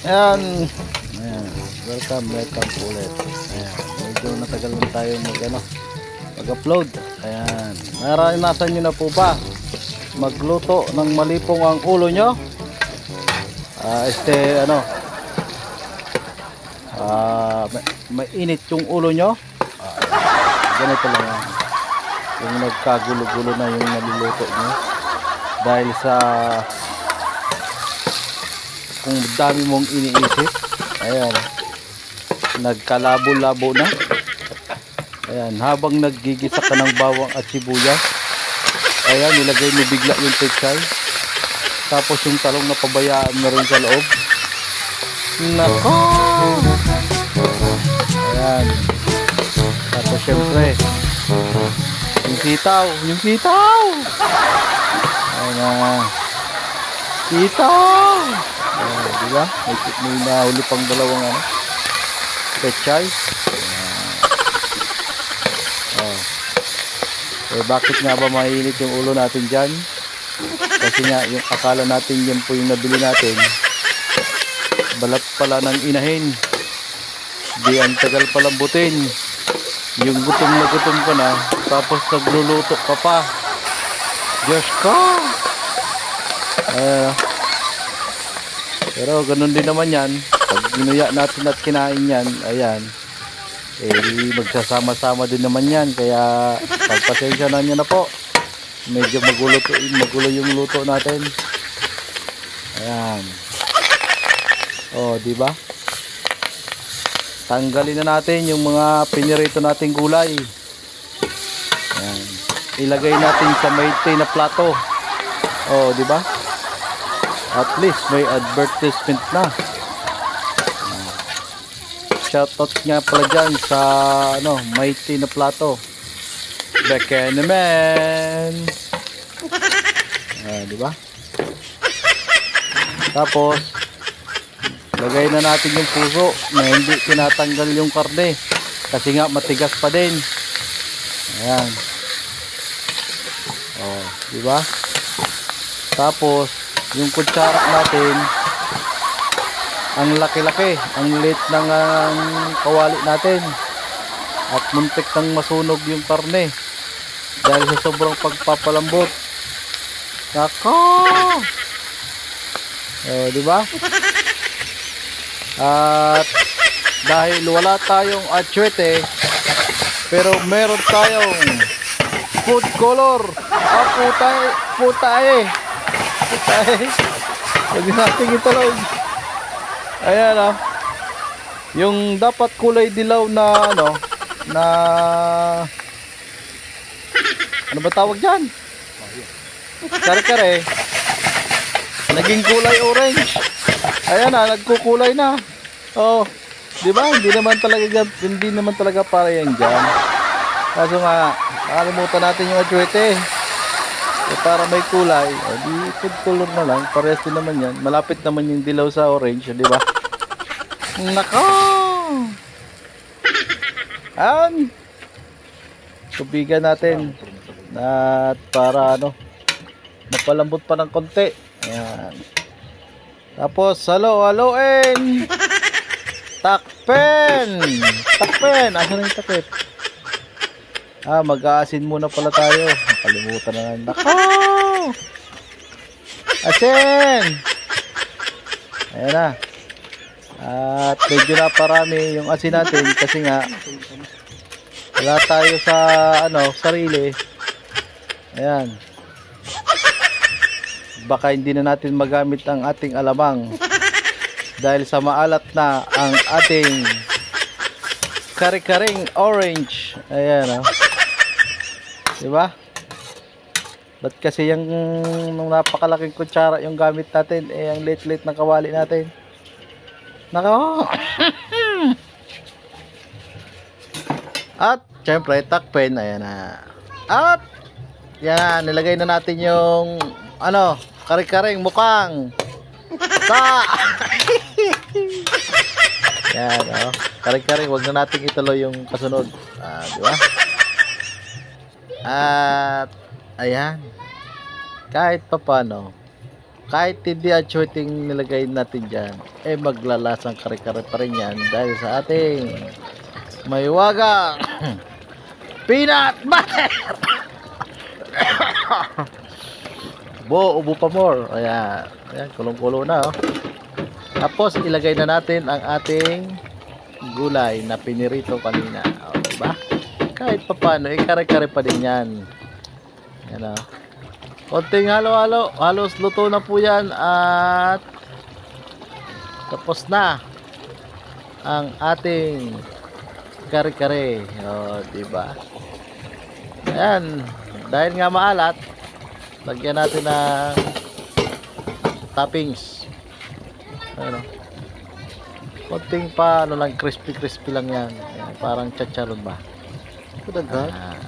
Ayan. Ayan. Welcome, welcome po ulit. Ayan. Medyo natagal na tayo mag, ano, mag-upload. Ayan. Naranasan nyo na po ba magluto ng malipong ang ulo nyo? Ah, este, ano, ah, ma- mainit yung ulo nyo? Ah, ganito lang yan. Yung nagkagulo-gulo na yung naluluto nyo. Dahil sa kung dami mong iniisip ayan. Nagkalabo-labo na. Ayan habang naggigisa ka ng bawang at sibuyas ayan nilagay mo bigla yung pechay. Tapos yung talong na pabayaan na rin sa loob. Nako! Ayan. Tapos syempre yung sitaw yung sitaw! Ayan na sitaw Ayan, di ba? May, may nahuli pang dalawang ano. Pechay. Oh. Eh, bakit nga ba mainit yung ulo natin dyan? Kasi nga, yung akala natin yan po yung nabili natin. Balat pala ng inahin. Di ang tagal palambutin. Yung gutom na gutom ka na, tapos nagluluto ka pa. Diyos ko! Ayan. Pero ganun din naman yan. Pag ginuya natin at kinain yan, ayan. Eh, magsasama-sama din naman yan. Kaya, pagpasensya na nyo na po. Medyo magulo, to- magulo yung luto natin. Ayan. Oh, di ba? Tanggalin na natin yung mga pinirito nating gulay. Ayan. Ilagay natin sa may tin na plato. Oh, di ba? At least may advertisement na. Shoutout nga pala dyan sa ano, mighty na plato. Beke naman. Ah, di ba? Tapos, lagay na natin yung puso na hindi tinatanggal yung karne. Kasi nga matigas pa din. Ayan. Oh, di ba? Tapos, yung kutsara natin ang laki-laki ang lit ng ang kawali natin. At muntik nang masunog yung karne. Dahil sa sobrang pagpapalambot. Nako! Eh di ba? At dahil wala tayong atsuete pero meron tayong food color. Ah putay putay Putay. Huwag natin italog. Ayan ah. Yung dapat kulay dilaw na ano, na ano ba tawag dyan? Kare-kare. Naging kulay orange. Ayan ah, nagkukulay na. Oh, di ba? Hindi naman talaga hindi naman talaga para yan dyan. Kaso nga, nakalimutan natin yung atwete. Eh, para may kulay, eh, di food color na lang. Parehas din naman yan. Malapit naman yung dilaw sa orange, di ba? Nako! Ayan! Tubigan natin. At para ano, mapalambot pa ng konti. Ayan. Tapos, halo, haloin! Takpen! Takpen! Asan na yung takip? Ah, mag-aasin muna pala tayo. Nakalimutan na lang. Nako! Asin! Ayan na. At medyo na parami yung asin natin kasi nga wala tayo sa ano, sarili. Ayan. Baka hindi na natin magamit ang ating alamang dahil sa maalat na ang ating kare-karing orange. Ayan oh. Diba? Ba't kasi yung nung napakalaking kutsara yung gamit natin, eh ang late-late ng kawali natin. Nako! At, syempre, takpen, ayan na. At, yan, nilagay na natin yung, ano, kare-karing mukang. Sa! yan, oh. Kare-karing, wag na natin ituloy yung kasunod. Ah, di ba? At, ayan. Kahit pa paano, kahit hindi achuting nilagay natin dyan, eh maglalasang kare-kare pa rin yan dahil sa ating may wagang peanut butter! Bo, ubo pa more. Ayan. Ayan, kulong-kulo na. Oh. Tapos, ilagay na natin ang ating gulay na pinirito kanina. O, diba? Kahit pa paano, eh, kare-kare pa din yan. Yan o. Konting halo-halo. Halos luto na po yan. At tapos na ang ating kare-kare. O, diba? Ayan. Dahil nga maalat, lagyan natin ng toppings. Ano? Konting pa, ano lang, crispy-crispy lang yan. Ayan, parang chacharon ba? Kudagan. Ah,